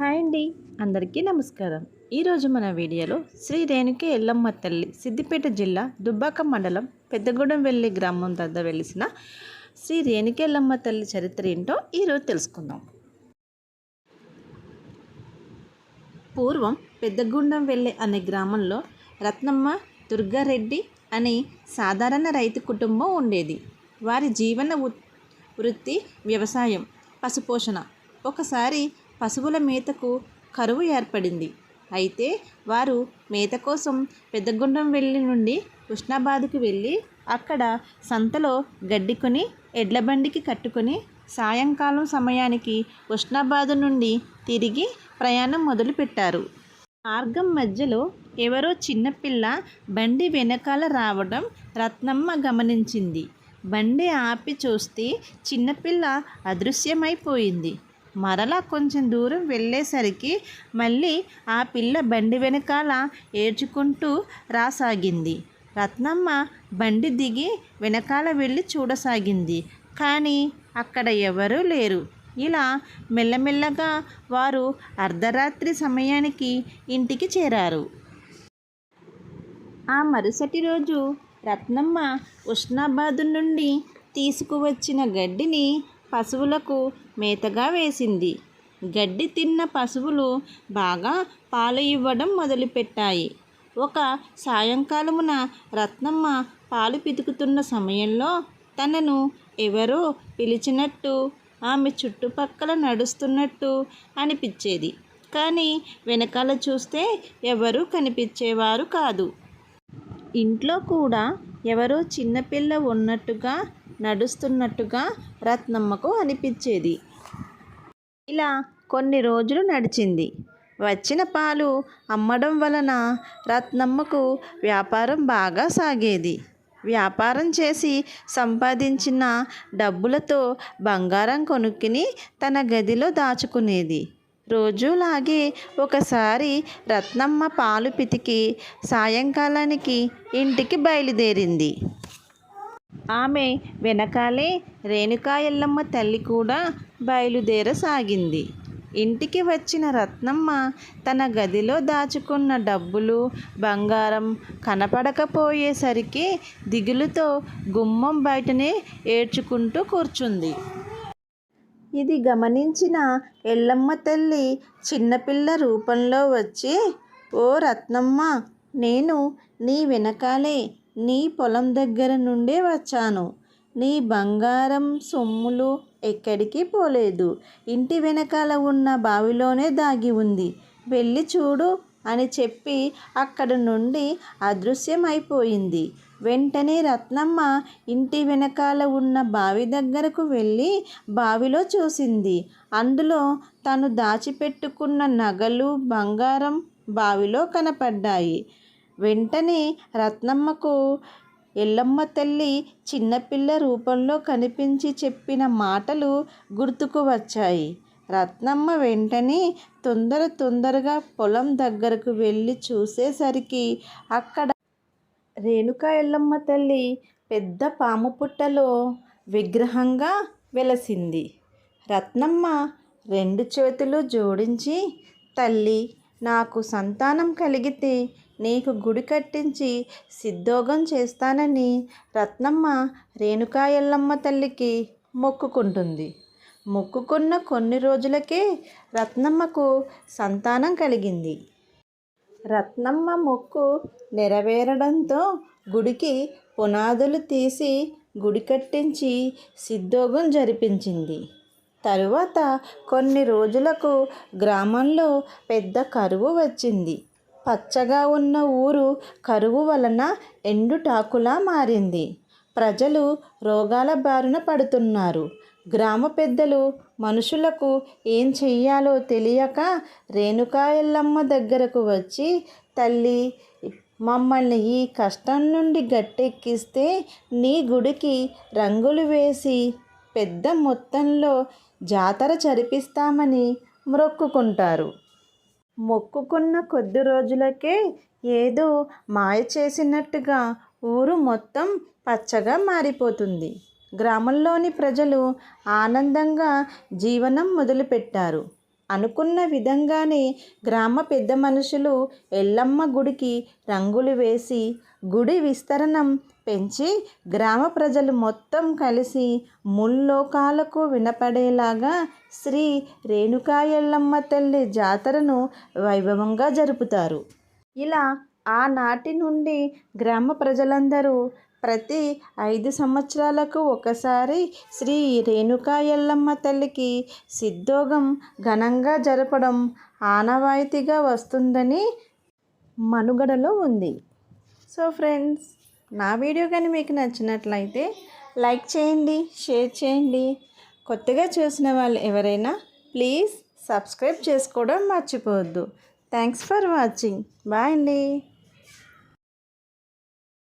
Hi అండి. అందరికీ నమస్కారం. ఈరోజు మన వీడియోలో శ్రీ రేణుకి ఎల్లమ్మ తల్లి సిద్దిపేట జిల్లా దుబ్బాక మండలం పెద్దగూడెం వెళ్ళి గ్రామం దద్ద వెలిసిన శ్రీ రేణుకి ఎల్లమ్మ తల్లి చరిత్ర ఏంటో ఈరోజు తెలుసుకుందాం. పూర్వం పెద్దగూడెం వెళ్ళే అనే గ్రామంలో రత్నమ్మ దుర్గారెడ్డి అనే సాధారణ రైతు కుటుంబం ఉండేది. వారి జీవన వృత్తి వ్యవసాయం పశుపోషణ. ఒకసారి పశువుల మేతకు కరువు ఏర్పడింది. అయితే వారు మేత కోసం పెద్దగుండం వెళ్ళి నుండి కృష్ణాబాద్కు వెళ్ళి అక్కడ సంతలో గడ్డి కొని కట్టుకొని సాయంకాలం సమయానికి కృష్ణాబాదు నుండి తిరిగి ప్రయాణం మొదలుపెట్టారు. మార్గం మధ్యలో ఎవరో చిన్నపిల్ల బండి వెనకాల రావడం రత్నమ్మ గమనించింది. బండి ఆపి చూస్తే చిన్నపిల్ల అదృశ్యమైపోయింది. మరలా కొంచెం దూరం వెళ్ళేసరికి మళ్ళీ ఆ పిల్ల బండి వెనకాల ఏడ్చుకుంటూ రాసాగింది. రత్నమ్మ బండి దిగి వెనకాల వెళ్ళి చూడసాగింది. కానీ అక్కడ ఎవరూ లేరు. ఇలా మెల్లమెల్లగా వారు అర్ధరాత్రి సమయానికి ఇంటికి చేరారు. ఆ మరుసటి రోజు రత్నమ్మ ఉష్ణాబాదు నుండి తీసుకువచ్చిన గడ్డిని పశువులకు మేతగా వేసింది. గడ్డి తిన్న పశువులు బాగా పాలు ఇవ్వడం మొదలుపెట్టాయి. ఒక సాయంకాలమున రత్నమ్మ పాలు పితుకుతున్న సమయంలో తనను ఎవరో పిలిచినట్టు ఆమె చుట్టుపక్కల నడుస్తున్నట్టు అనిపించేది. కానీ వెనకాల చూస్తే ఎవరూ కనిపించేవారు కాదు. ఇంట్లో కూడా ఎవరో చిన్నపిల్ల ఉన్నట్టుగా నడుస్తున్నట్టుగా రత్నమ్మకు అనిపించేది. ఇలా కొన్ని రోజులు నడిచింది. వచ్చిన పాలు అమ్మడం వలన రత్నమ్మకు వ్యాపారం బాగా సాగేది. వ్యాపారం చేసి సంపాదించిన డబ్బులతో బంగారం కొనుక్కుని తన గదిలో దాచుకునేది. రోజులాగే ఒకసారి రత్నమ్మ పాలు పితికి సాయంకాలానికి ఇంటికి బయలుదేరింది. ఆమె వెనకాలే రేణుకా ఎల్లమ్మ తల్లి కూడా బయలుదేరసాగింది. ఇంటికి వచ్చిన రత్నమ్మ తన గదిలో దాచుకున్న డబ్బులు బంగారం కనపడకపోయేసరికి దిగులుతో గుమ్మం బయటనే ఏడ్చుకుంటూ కూర్చుంది. ఇది గమనించిన ఎల్లమ్మ తల్లి చిన్నపిల్ల రూపంలో వచ్చి ఓ రత్నమ్మ నేను నీ వెనకాలే నీ పొలం దగ్గర నుండే వచ్చాను. నీ బంగారం సొమ్ములు ఎక్కడికి పోలేదు. ఇంటి వెనకాల ఉన్న బావిలోనే దాగి ఉంది. వెళ్ళి చూడు అని చెప్పి అక్కడ నుండి అదృశ్యమైపోయింది. వెంటనే రత్నమ్మ ఇంటి వెనకాల ఉన్న బావి దగ్గరకు వెళ్ళి బావిలో చూసింది. అందులో తను దాచిపెట్టుకున్న నగలు బంగారం బావిలో కనపడ్డాయి. వెంటనే రత్నమ్మకు ఎల్లమ్మ తల్లి చిన్నపిల్ల రూపంలో కనిపించి చెప్పిన మాటలు గుర్తుకు వచ్చాయి. రత్నమ్మ వెంటనే తొందర తొందరగా పొలం దగ్గరకు వెళ్ళి చూసేసరికి అక్కడ రేణుకా ఎల్లమ్మ తల్లి పెద్ద పాము పుట్టలో విగ్రహంగా వెలసింది. రత్నమ్మ రెండు చేతులు జోడించి తల్లి నాకు సంతానం కలిగితే నీకు గుడి కట్టించి సిద్ధోగం చేస్తానని రత్నమ్మ రేణుకా ఎల్లమ్మ తల్లికి మొక్కుకుంటుంది. మొక్కుకున్న కొన్ని రోజులకే రత్నమ్మకు సంతానం కలిగింది. రత్నమ్మ మొక్కు నెరవేరడంతో గుడికి పునాదులు తీసి గుడి కట్టించి సిద్ధోగం జరిపించింది. తరువాత కొన్ని రోజులకు గ్రామంలో పెద్ద కరువు వచ్చింది. పచ్చగా ఉన్న ఊరు కరువు వలన ఎండుటాకులా మారింది. ప్రజలు రోగాల బారిన పడుతున్నారు. గ్రామ పెద్దలు మనుషులకు ఏం చెయ్యాలో తెలియక రేణుకా ఎల్లమ్మ దగ్గరకు వచ్చి తల్లి మమ్మల్ని ఈ కష్టం నుండి గట్టెక్కిస్తే నీ గుడికి రంగులు వేసి పెద్ద మొత్తంలో జాతర జరిపిస్తామని మొక్కుకుంటారు. మొక్కుకున్న కొద్ది రోజులకే ఏదో మాయ చేసినట్టుగా ఊరు మొత్తం పచ్చగా మారిపోతుంది. గ్రామంలోని ప్రజలు ఆనందంగా జీవనం మొదలుపెట్టారు. అనుకున్న విధంగానే గ్రామ పెద్ద మనుషులు ఎల్లమ్మ గుడికి రంగులు వేసి గుడి విస్తరణం పెంచి గ్రామ ప్రజలు మొత్తం కలిసి ముల్లోకాలకు వినపడేలాగా శ్రీ రేణుకా ఎల్లమ్మ తల్లి జాతరను వైభవంగా జరుపుతారు. ఇలా ఆనాటి నుండి గ్రామ ప్రజలందరూ ప్రతి ఐదు సంవత్సరాలకు ఒకసారి శ్రీ రేణుకా ఎల్లమ్మ తల్లికి సిద్ధోగం ఘనంగా జరపడం ఆనవాయితీగా వస్తుందని మనుగడలో ఉంది. సో ఫ్రెండ్స్ నా వీడియో కానీ మీకు నచ్చినట్లయితే లైక్ చేయండి షేర్ చేయండి. కొత్తగా చూసిన వాళ్ళు ఎవరైనా ప్లీజ్ సబ్స్క్రైబ్ చేసుకోవడం మర్చిపోవద్దు. Thanks for watching. బాయ్ అండి.